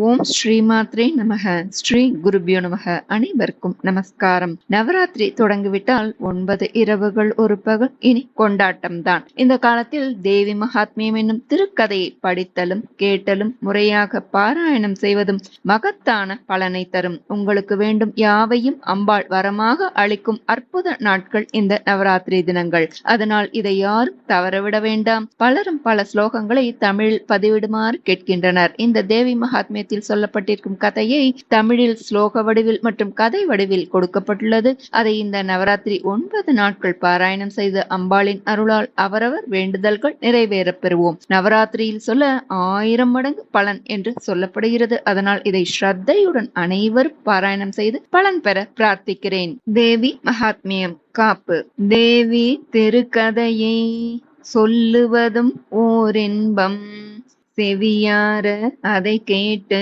ஓம் ஸ்ரீமாத்ரே நமக. ஸ்ரீ குருபியோ நமக. அனைவருக்கும் நமஸ்காரம். நவராத்திரி தொடங்கிவிட்டால் ஒன்பது இரவுகள் ஒரு பகல். இனி கொண்டாட்டம் தான் இந்த காலத்தில் தேவி மகாத்மியம் என்னும் திருக்கதையை படித்தலும் கேட்டலும் முறையாக பாராயணம் செய்வதும் மகத்தான பலனை தரும். உங்களுக்கு வேண்டும் யாவையும் அம்பாள் வரமாக அளிக்கும் அற்புத நாட்கள் இந்த நவராத்திரி தினங்கள். அதனால் இதை யாரும் தவறவிட வேண்டாம். பலரும் பல ஸ்லோகங்களை தமிழில் பதிவிடுமாறு கேட்கின்றனர். இந்த தேவி மகாத்மிய சமயத்தில் சொல்லப்பட்டிருக்கும் கதையை தமிழில் ஸ்லோக வடிவில் மற்றும் கதை வடிவில் கொடுக்கப்பட்டுள்ளது. அதை இந்த நவராத்திரி ஒன்பது நாட்கள் பாராயணம் செய்து அம்பாளின் அருளால் அவரவர் வேண்டுதல்கள் நிறைவேற பெறுவோம். நவராத்திரியில் சொல்ல ஆயிரம் மடங்கு பலன் என்று சொல்லப்படுகிறது. அதனால் இதை ஸ்ரத்தையுடன் அனைவரும் பாராயணம் செய்து பலன் பெற பிரார்த்திக்கிறேன். தேவி மகாத்மியம் காப்பு. தேவி திருக்கதையை சொல்லுவதும் ஓரின்பம் செவியார அதை கேட்டு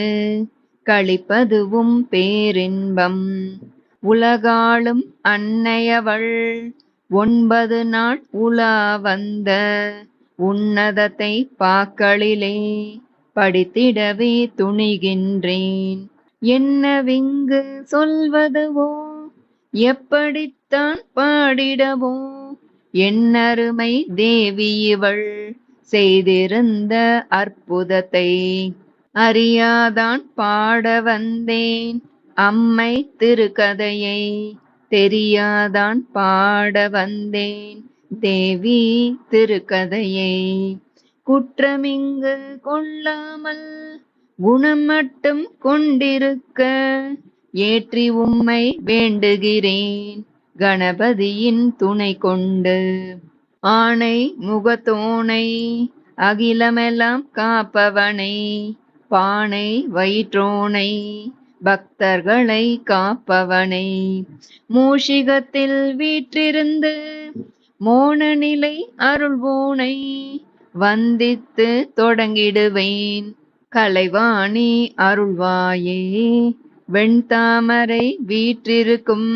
களிப்பதுவும் பேரின்பம். உலகாளும் அன்னையவள் ஒன்பது நாள் உலா வந்த உன்னதத்தை பாக்களிலே படித்திடவே துணிகின்றேன். என்னவிங்கு சொல்வதுவோ எப்படித்தான் பாடிடவோ என்னருமை தேவி இவள் செய்திருந்த அற்புதத்தை அறியாதான் பாட வந்தேன். அம்மை திருக்கதையை தெரியாதான் பாட வந்தேன். தேவி திருக்கதையை குற்றமிங்கு கொள்ளாமல் குணம் மட்டும் கொண்டிருக்க ஏற்றி உம்மை வேண்டுகிறேன். கணபதியின் துணை கொண்டு ஆணை முகத்தோனை அகிலமெல்லாம் காப்பவனை பானை வயிற்றோனை பக்தர்களை காப்பவனை. மூஷிகத்தில் வீற்றிருந்து மோன நிலை அருள்வோனை வந்தித்து தொடங்கிடுவேன் கலைவாணி அருள்வாயே. வெண்தாமரை வீற்றிருக்கும்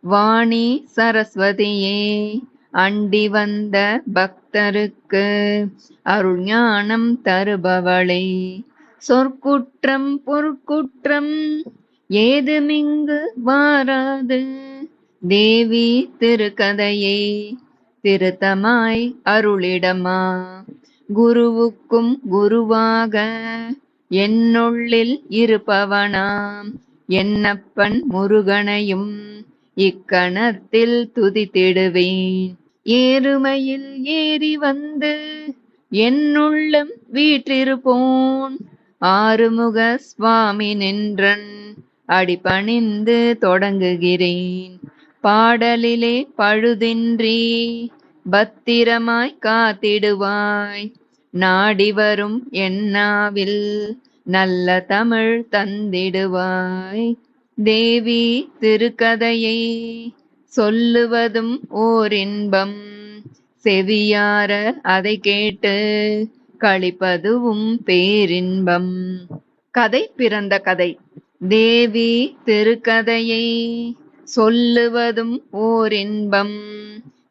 வாணி சரஸ்வதியே அண்டி வந்த பக்தருக்கு அருள் ஞானம் தருபவளை. சொற்குற்றம் பொற்குற்றம் ஏதுமிங்கு வாராது. தேவி திருக்கதையை திருத்தமாய் அருளிடமா. குருவுக்கும் குருவாக என்னுள்ளில் இருப்பவனாம். என்னப்பன் முருகனையும் இக்கணத்தில் துதித்திடுவேன். ஏறுமையில் ஏறி வந்து என்னுள்ளம் வீற்றிருப்போன் ஆறுமுக சுவாமி நின்றன் அடிபணிந்து தொடங்குகிறேன். பாடலிலே பழுதின்றி பத்திரமாய் காத்திடுவாய். நாடி வரும் என்னாவில் நல்ல தமிழ் தந்திடுவாய். தேவி திருக்கதையை சொல்லுவதும் ஓர் இன்பம் செவியார அதை கேட்டு கழிப்பதுவும் பேரின்பம். கதை பிறந்த கதை. தேவி திருக்கதையை சொல்லுவதும் ஓர் இன்பம்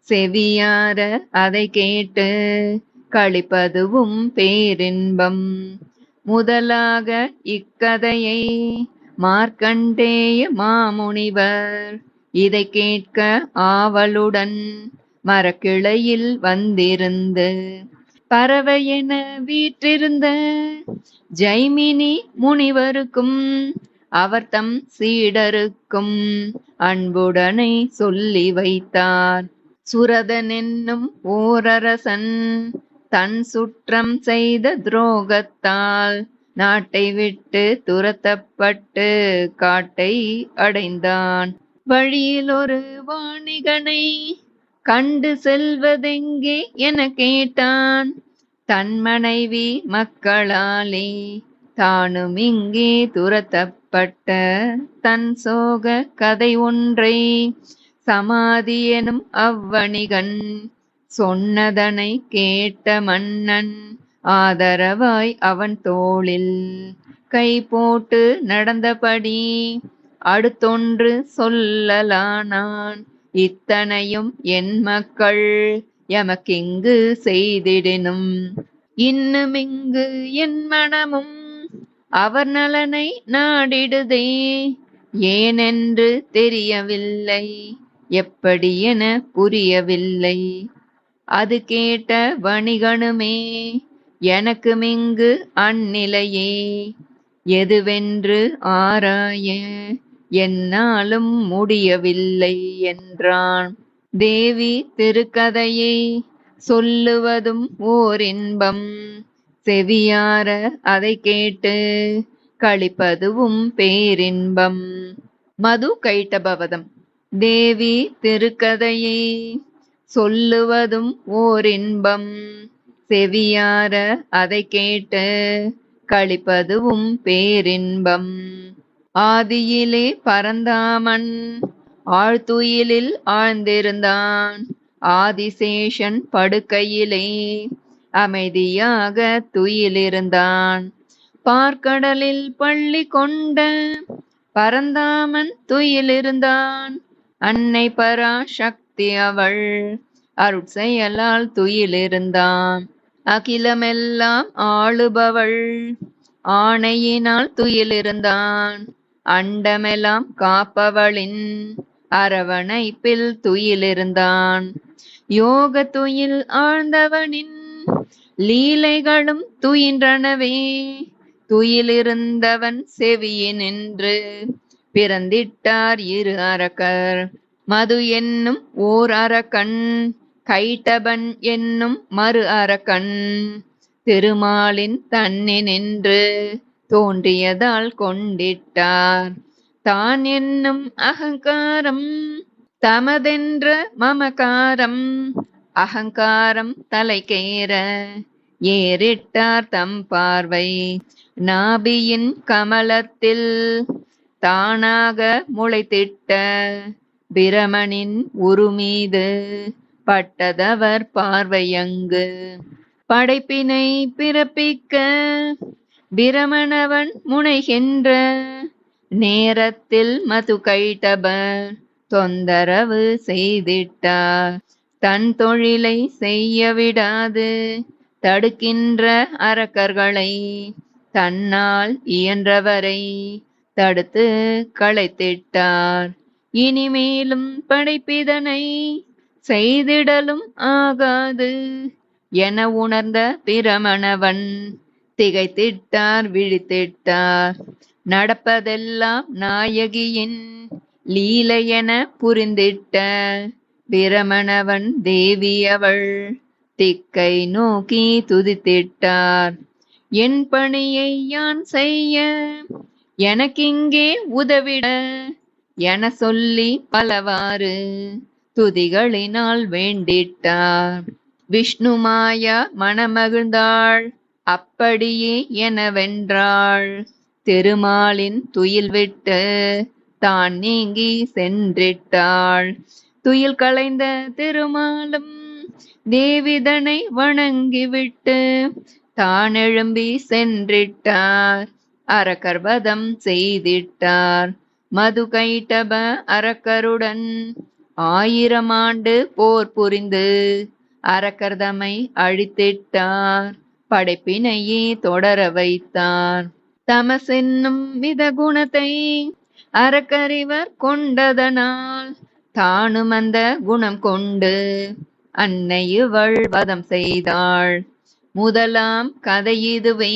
செவியார அதை கேட்டு கழிப்பதுவும் பேரின்பம். முதலாக இக்கதையை மார்க்கண்டேய மாமுனிவர் இதை கேட்க ஆவலுடன் மரக்கிளையில் வந்திருந்து பறவையென வீற்றிருந்த ஜெய்மினி முனிவருக்கும் அவர் தம் சீடருக்கும் அன்புடனை சொல்லி வைத்தார். சுரதன் என்னும் ஓரரசன் தன் சுற்றம் செய்த துரோகத்தால் நாட்டை விட்டு துரத்தப்பட்டு காட்டை அடைந்தான். வழியில் ஒரு வாணிகனை கண்டு செல்வதெங்கே என கேட்டான். தன் மனைவி மக்களாலே தானும் இங்கே துரத்தப்பட்ட தன் சோக கதை ஒன்றை. சமாதி எனும் அவ்வணிகன் சொன்னதனை கேட்ட மன்னன் ஆதரவாய் அவன் தோளில் கை போட்டு நடந்தபடி அடுத்தொன்று சொல்லலானான். இத்தனையும் என் மக்கள் எமக்கிங்கு செய்திடினும். இன்னுமிங்கு என் மனமும் அவர் நலனை நாடிடுதே. ஏனென்று தெரியவில்லை எப்படி என புரியவில்லை. அது கேட்ட வணிகனுமே எனக்கு மிங்கு அந்நிலையே. எதுவென்று ஆராய என்னாலும் முடியவில்லை என்றான். தேவி திருக்கதையை சொல்லுவதும் ஓர் இன்பம். செவியார அதை கேட்டு களிப்பதுவும் பேரின்பம். மது கைட்டபவதம். தேவி திருக்கதையை சொல்லுவதும் ஓர் இன்பம். செவியார அதை கேட்டு களிப்பதுவும் பேரின்பம். ஆதியிலே பரந்தாமன் ஆழ்துயிலில் ஆழ்ந்திருந்தான். ஆதிசேஷன் படுக்கையிலே அமைதியாக துயிலிருந்தான். பார்க்கடலில் பள்ளி கொண்ட பரந்தாமன் துயிலிருந்தான். அன்னை பராசக்தி அவள் அருட்செயலால் துயிலிருந்தான். அகிலமெல்லாம் ஆளுபவள் ஆணையினால் துயிலிருந்தான். அண்டமெல்லாம் காப்பவளின் அரவணைப்பில் துயிலிருந்தான். யோக துயில் ஆழ்ந்தவனின் லீலைகளும் துயின்றனவே. துயிலிருந்தவன் செவியினின்று பிறந்திட்டார் இரு அரக்கர். மது என்னும் ஓர் அரக்கன் கைட்டபன் என்னும் மறு அரக்கன். திருமாலின் தன்னினின்று தோன்றியதால் கொண்டிட்டார். தான் என்னும் அகங்காரம் தமதென்ற மமகாரம் அகங்காரம் தலைக்கேற ஏறிட்டார் தம் பார்வை. நாபியின் கமலத்தில் தானாக முளைத்திட்ட பிரமனின் உருமீது பட்டதவர் பார்வையங்கு படைப்பினை பிறப்பிக்க பிரமணவன் முனைகின்ற நேரத்தில் மது கைட்டபர் தொந்தரவு செய்திட்டார். தன் தொழிலை செய்ய விடாது தடுக்கின்ற அரக்கர்களை தன்னால் இயன்றவரை தடுத்து களைத்திட்டார். இனிமேலும் படைப்பிதனை செய்திடலும் ஆகாது என உணர்ந்த பிரமணவன் திகைத்திட்டார் விழித்திட்டார். நடப்பதெல்லாம் நாயகியின் லீலையென புரிந்திட்ட பிரமணவன் தேவி அவள் திக்கை நோக்கி துதித்திட்டார். என் பணியை யான் செய்ய? எனக்கிங்கே உதவிட என சொல்லி பலவாறு துதிகளினால் வேண்டிட்டார். விஷ்ணுமாயா மனமகிழ்ந்தாள். அப்படியே எனவென்றாள். திருமாலின் துயில் விட்டு தான் நீங்கி சென்றிட்டாள். துயில் களைந்த திருமாலும் தேவிதனை வணங்கிவிட்டு தான் எழும்பி சென்றிட்டார். அரக்கர்வதம் செய்திட்டார். மது கைட்டப அரக்கருடன் ஆயிரம் ஆண்டு போர் புரிந்து அரக்கர்தமை அழித்திட்டார். படைப்பினையே தொடர வைத்தார் தமசென்னும் வித குணத்தை அறக்கறிவர் கொண்டதனால் தானும் அந்த குணம் கொண்டு அன்னை வதம் செய்தாள். முதலாம் கதை இதுவே.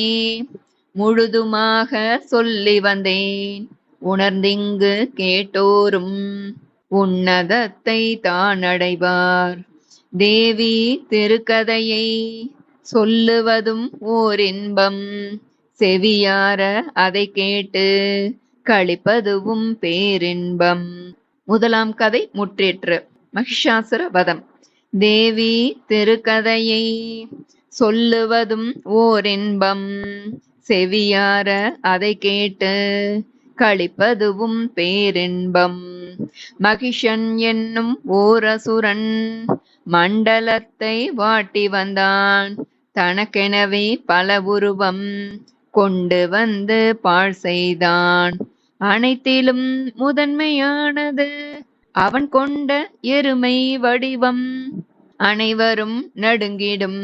முழுதுமாக சொல்லி வந்தேன். உணர்ந்திங்கு கேட்டோரும் உன்னதத்தை தான் அடைவார் தேவி திருக்கதையை சொல்லுவதும் ஓர் இன்பம் செவியார அதை கேட்டு களிப்பதுவும் பேரின்பம். முதலாம் கதை முற்றிற்று. மகிஷாசுர வதம் தேவி திருக்கதையை சொல்லுவதும் ஓர் இன்பம் செவியார அதை கேட்டு களிப்பதுவும் பேரின்பம். மகிஷன் என்னும் ஓரசுரன் மண்டலத்தை வாட்டி வந்தான். தனக்கெனவே பல உருவம் கொண்டு வந்து பாழ் செய்தான். அனைத்திலும் முதன்மையானது அவன் கொண்ட எருமை வடிவம். அனைவரும் நடுங்கிடும்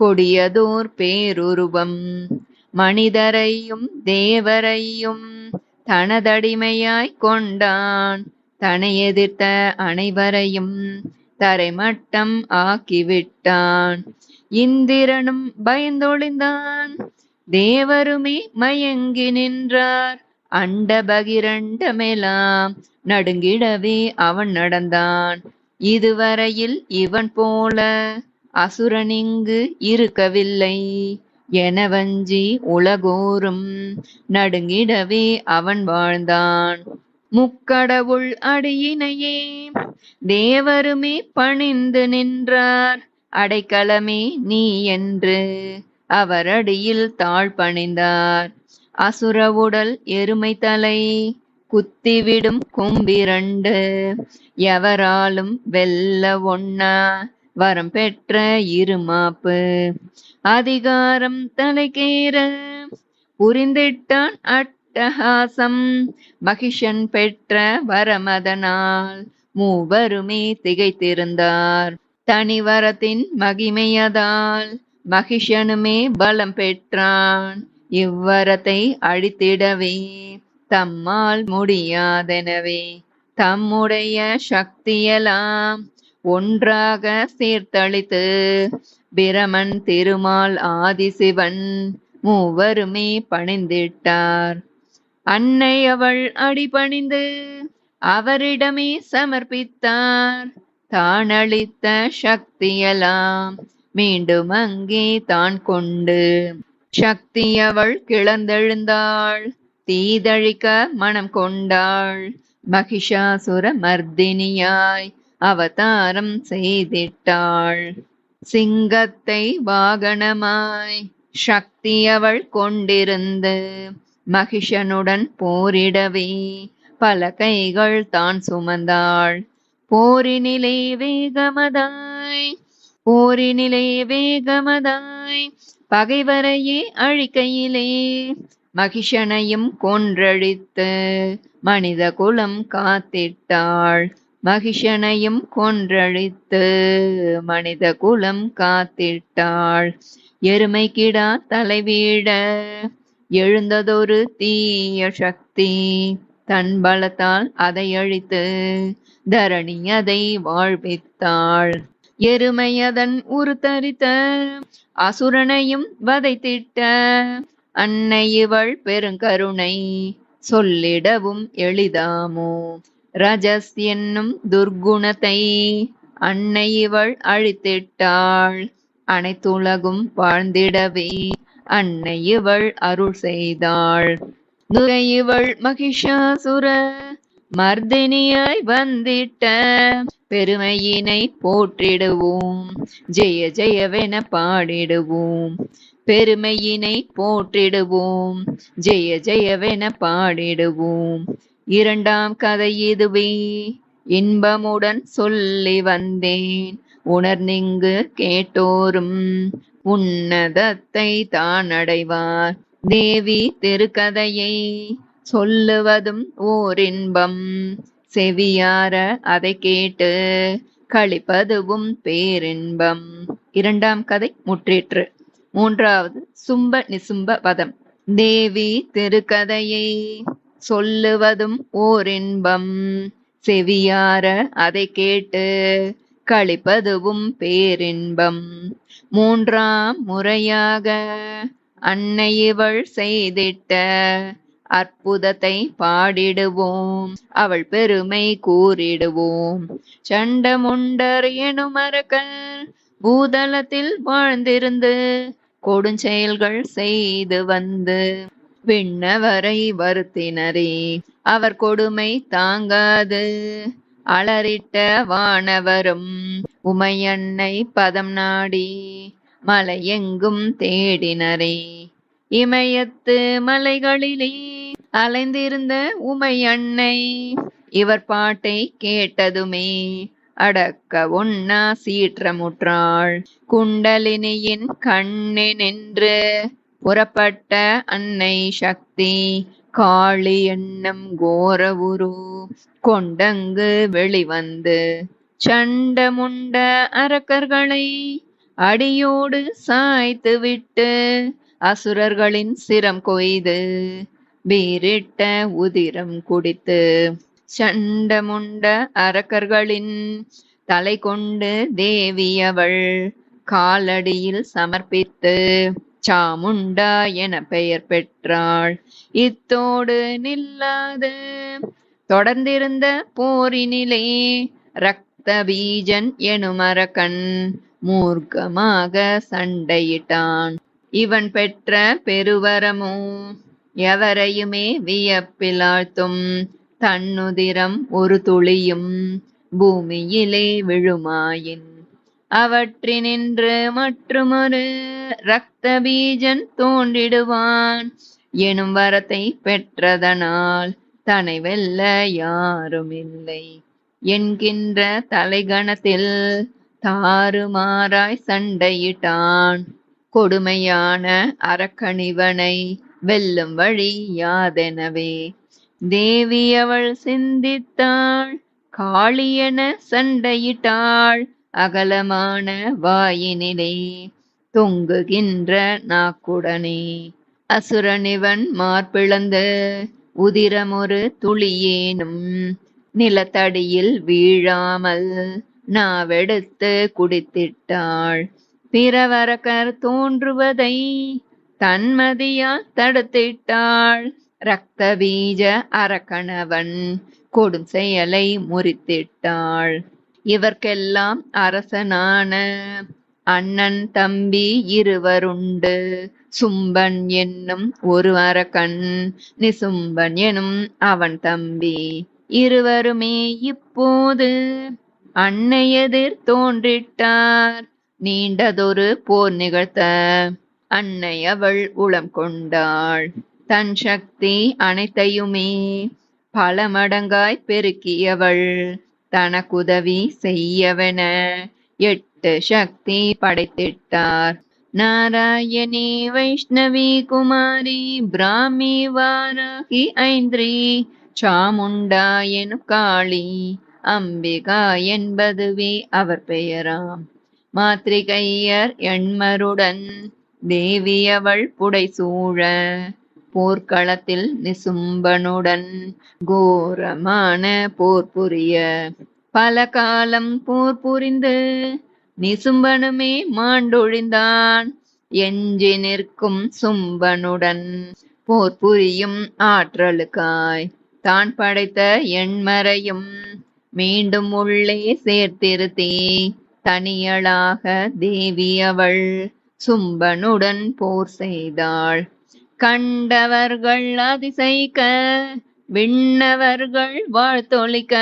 கொடியதோர் பேருருவம். மனிதரையும் தேவரையும் தனதடிமையாய் கொண்டான். தன்னை எதிர்த்த அனைவரையும் தரைமட்டம் ஆக்கிவிட்டான். இந்திரனும் பயந்தொழிந்தான். தேவருமே மயங்கி நின்றார். அண்ட பகிரண்டமெலாம் நடுங்கிடவே அவன் நடந்தான். இதுவரையில் இவன் போல அசுரனிங்கு இருக்கவில்லை. என வஞ்சி உலகோறும் நடுங்கிடவே அவன் வாழ்ந்தான். முக்கடவுள் அடியினையே தேவருமே பணிந்து நின்றார். அடைக்கலமே நீ என்று அவரடியில் தாழ் பணிந்தார். அசுர உடல் எருமை தலை குத்திவிடும் கொம்பிரண்டு எவராலும் வெல்ல ஒன்னா வரம் பெற்ற இருமாப்பு. அதிகாரம் தலைக்கேற புரிந்திட்டான் அட்டகாசம் மகிஷன் பெற்ற வரமதனால் மூவருமே திகைத்திருந்தார். தனிவரத்தின் மகிமையதால் மகிஷனுமே பலம் பெற்றான். இவ்வரத்தை அழித்திடவே தம்மால் முடியாதெனவே தம்முடைய சக்தியெல்லாம் ஒன்றாக சேர்த்தளித்து பிரமன் திருமால் ஆதிசிவன் மூவருமே பணிந்திட்டார். அன்னை அவள் அடிபணிந்து அவரிடமே சமர்ப்பித்தார். தானளித்த சக்தியெல்லாம் மீண்டும் அங்கே தான் கொண்டு. சக்தி அவள் கிளந்தெழுந்தாள் தீதழிக்க மனம் கொண்டாள். மகிஷாசுர மர்தினியாய் அவதாரம் செய்திட்டாள். சிங்கத்தை வாகனமாய் சக்தி அவள் கொண்டிருந்து மகிஷனுடன் போரிடவே பல கைகள் தான் சுமந்தாள். போரினிலை வேகமதாய் போரினிலை வேகமதாய் பகைவரையே அழிக்கையிலே மகிஷனையும் கொன்றழித்து மனித குலம் காத்திட்டாள். மகிஷனையும் கொன்றழித்து மனித குலம் காத்திட்டாள். எருமை கிடா தலைவீட எழுந்ததொரு தீய சக்தி தன் பலத்தால் அதை அழித்து தரணி அதை வாழ்வித்தாள். எருமை அதன் உருத்தரித்த அசுரனையும் வதைத்திட்ட அன்னை இவள் பெருங்கருணை சொல்லிடவும் எளிதாமோ? ரஜஸ் என்னும் துர்குணத்தை அன்னை இவள் அழித்திட்டாள். அனைத்துலகும் வாழ்ந்திடவே அன்னை இவள் அருள் செய்தாள். துரை இவள் மகிஷாசுர மர்தினியாய் வந்திட்ட பெருமையினை போற்றிடுவோம். ஜெய ஜெயவென பாடிடுவோம். பெருமையினை போற்றிடுவோம். ஜெய ஜெயவென பாடிடுவோம். இரண்டாம் கதை இதுவே. இன்பமுடன் சொல்லி வந்தேன். உணர்ந்திங்கு கேட்டோரும் உன்னதத்தை தான் அடைவார் தேவி திருக்கதையை சொல்லுவதும் ஓரின்பம். செவியார அதை கேட்டு களிப்பதுவும் பேரின்பம். இரண்டாம் கதை முற்றிற்று. மூன்றாவது சும்ப நிசும்ப வதம். தேவி திருக்கதையை சொல்லுவதும் ஓரின்பம். செவியார அதை கேட்டு களிப்பதுவும் பேரின்பம். மூன்றாம் முறையாக அன்னை இவள் செய்திட்ட அற்புதத்தை பாடிடுவோம். அவள் பெருமை கூறிடுவோம். சண்டமுண்டர் எனும் அரக்கர் பூதளத்தில் வாழ்ந்திருந்து கொடுஞ்செயல்கள் செய்து வந்து விண்ணவரை வருத்தினரே. அவர் கொடுமை தாங்காது. அலறிட்ட வானவரும் உமையன்னை பதம் நாடி மலையெங்கும் தேடினரே. இமயத்து மலைகளிலே அலைந்திருந்த உமையன்னை இவர் பாட்டை கேட்டதுமே அடக்க ஒன்னா சீற்றமுற்றாள். குண்டலினியின் கண்ணே நின்று புறப்பட்ட அன்னை சக்தி காளி எண்ணம் கோர உரு கொண்டங்கு வெளிவந்து சண்டமுண்ட அரக்கர்களை அடியோடு சாய்த்து விட்டு அசுரர்களின் சிரம் கொய்து வீரிட்ட உதிரம் குடித்து சண்டமுண்ட அரக்கர்களின் தலை கொண்டு தேவியவள் காலடியில் சமர்ப்பித்து சாமுண்டா என பெயர் பெற்றாள். இத்தோடு நில்லாது. தொடர்ந்திருந்த போரினிலே ரக்த பீஜன் எனும் அரக்கன் மூர்க்கமாக சண்டையிட்டான். இவன் பெற்ற பெருவரமோ எவரையுமே வியப்பிலாழ்த்தும். தன்னுதிரம் ஒரு துளியும் பூமியிலே விழுமாயின். அவற்றினின்று மற்றுமொரு ரக்த பீஜன் தோன்றிடுவான். எனும் வரத்தை பெற்றதனால் தனை வெல்ல யாருமில்லை. என்கின்ற தலைகணத்தில் தாறுமாறாய் சண்டையிட்டான். கொடுமையான அரக்கணிவனை வெல்லும் வழி யாதெனவே. தேவி அவள் சிந்தித்தாள் காளியென சண்டையிட்டாள் அகலமான வாயினிலே தொங்குகின்ற நாக்குடனே. அசுரனிவன் மார்பிளந்து உதிரமொரு துளியேனும் நிலத்தடியில் வீழாமல் நாவெடுத்து குடித்திட்டாள். பிறவரக்கர் தோன்றுவதை தன்மதியால் தடுத்திட்டாள். ரக்த பீஜ அரக்கணவன் கொடும் செயலை முறித்திட்டாள். இவர்க்கெல்லாம் அரசனான அண்ணன் தம்பி இருவருண்டு. சும்பன் என்னும் ஒரு அரக்கன் நிசும்பன் எனும் அவன் தம்பி. இருவருமே இப்போது அன்னையெதிர் தோன்றிட்டார். நீண்டதொரு போர் நிகழ்த்த அன்னை அவள் உளம் கொண்டாள். தன் சக்தி அனைத்தையுமே பல மடங்காய் பெருக்கியவள். தனக்குதவி செய்யவென எட்டு சக்தி படைத்திட்டார். நாராயணி வைஷ்ணவி குமாரி பிராமி வாராகி ஐந்திரி சாமுண்டா எனும் காளி அம்பிகா என்பதுவே அவர் பெயராம். மாத்திரிகையர் எண்மருடன் தேவியவள் புடை புடைசூழ போர்க்களத்தில் நிசும்பனுடன் கோரமான போர் புரிய பல காலம் போர் புரிந்து நிசும்பனுமே மாண்டொழிந்தான். எஞ்சி நிற்கும் சும்பனுடன் போர் புரியும் ஆற்றலுக்காய் தான் படைத்த எண்மறையும் மீண்டும் உள்ளே சேர்த்திருத்தே தனியளாக தேவி அவள் சும்பனுடன் போர் செய்தாள். கண்டவர்கள் அதிசயிக்க விண்ணவர்கள் வாழ்த்தொழிக்க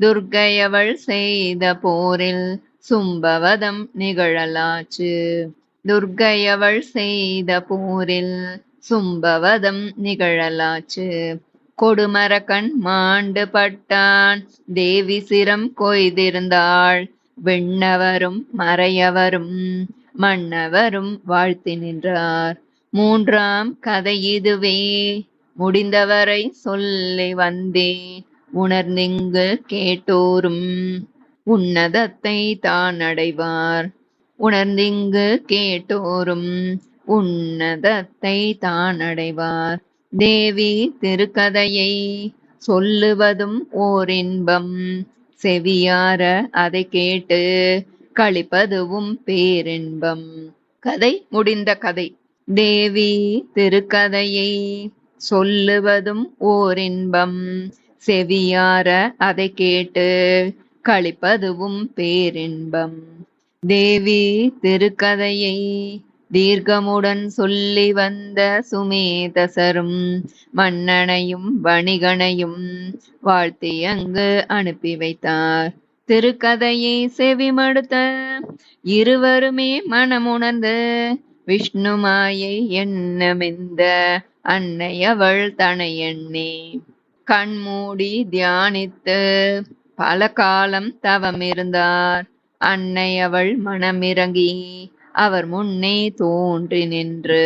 துர்க்கையவள் செய்த போரில் சும்பவதம் நிகழலாச்சு. துர்க்கையவள் செய்த போரில் சும்பவதம் நிகழலாச்சு. கொடுமரக்கண் மாண்டு பட்டான் தேவி சிரம் கொய்திருந்தாள். விண்ணவரும் மறையவரும் மன்னவரும் வாழ்த்தி நின்றார். மூன்றாம் கதை இதுவே. முடிந்தவரை சொல்லி வந்தேன். உணர்ந்திங்கு கேட்டோரும் உன்னதத்தை தான் அடைவார் உணர்ந்திங்கு கேட்டோரும் உன்னதத்தை தான் அடைவார் தேவி திருக்கதையை சொல்லுவதும் ஓர் இன்பம். செவியார அதை கேட்டு களிப்பதுவும் பேரின்பம். கதை முடிந்த கதை. தேவி திருக்கதையை சொல்லுவதும் ஓரின்பம். செவியார அதை கேட்டு களிப்பதுவும் பேரின்பம். தேவி திருக்கதையை தீர்க்கமுடன் சொல்லி வந்த சுமேதசரும் மன்னனையும் வணிகனையும் வாழ்த்தி அங்கு அனுப்பி வைத்தார். திருக்கதையை செவிமடுத்த இருவருமே மனமுணர்ந்து விஷ்ணு மாயை எண்ணமெந்த அன்னையவள் தனையண்ணே கண்மூடி தியானித்து பல காலம் தவம் இருந்தார் மனமிறங்கி அவர் முன்னே தோன்றி நின்று.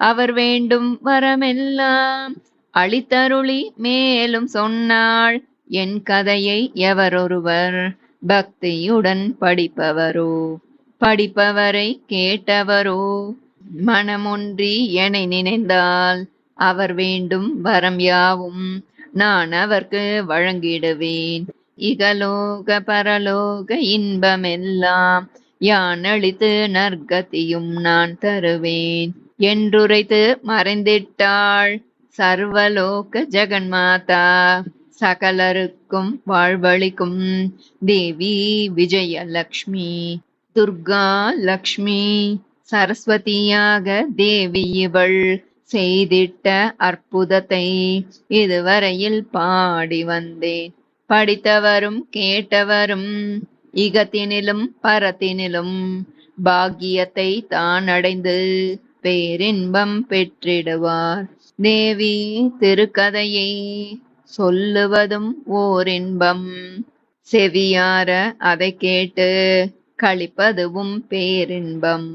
அவர் வேண்டும் வரமெல்லாம் அளித்தருளி மேலும் சொன்னாள் என் கதையை எவரொருவர் பக்தியுடன் படிப்பவரோ? படிப்பவரை கேட்டவரோ? மனமொன்றி என நினைந்தால் அவர் வேண்டும் வரம் யாவும். நான் அவர்க்கு வழங்கிடுவேன். இகலோக பரலோக இன்பமெல்லாம் யான் அளித்து நற்கத்தியும் நான் தருவேன். என்றுரைத்து மறைந்திட்டாள் சர்வலோக ஜெகன்மாதா. சகலருக்கும் வாழ்வழிக்கும் தேவி விஜயலக்ஷ்மி துர்கா லக்ஷ்மி சரஸ்வதியாக தேவி இவள் செய்திட்ட அற்புதத்தை இதுவரையில் பாடி வந்தேன். படித்தவரும் கேட்டவரும் இகத்தினிலும் பரத்தினிலும் பாக்கியத்தை தான் அடைந்து பேரின்பம் பெற்றிடுவார். தேவி திருக்கதையை சொல்லுவதும் ஓர் இன்பம் செவியார அதை கேட்டு களிப்பதுவும் பேரின்பம்.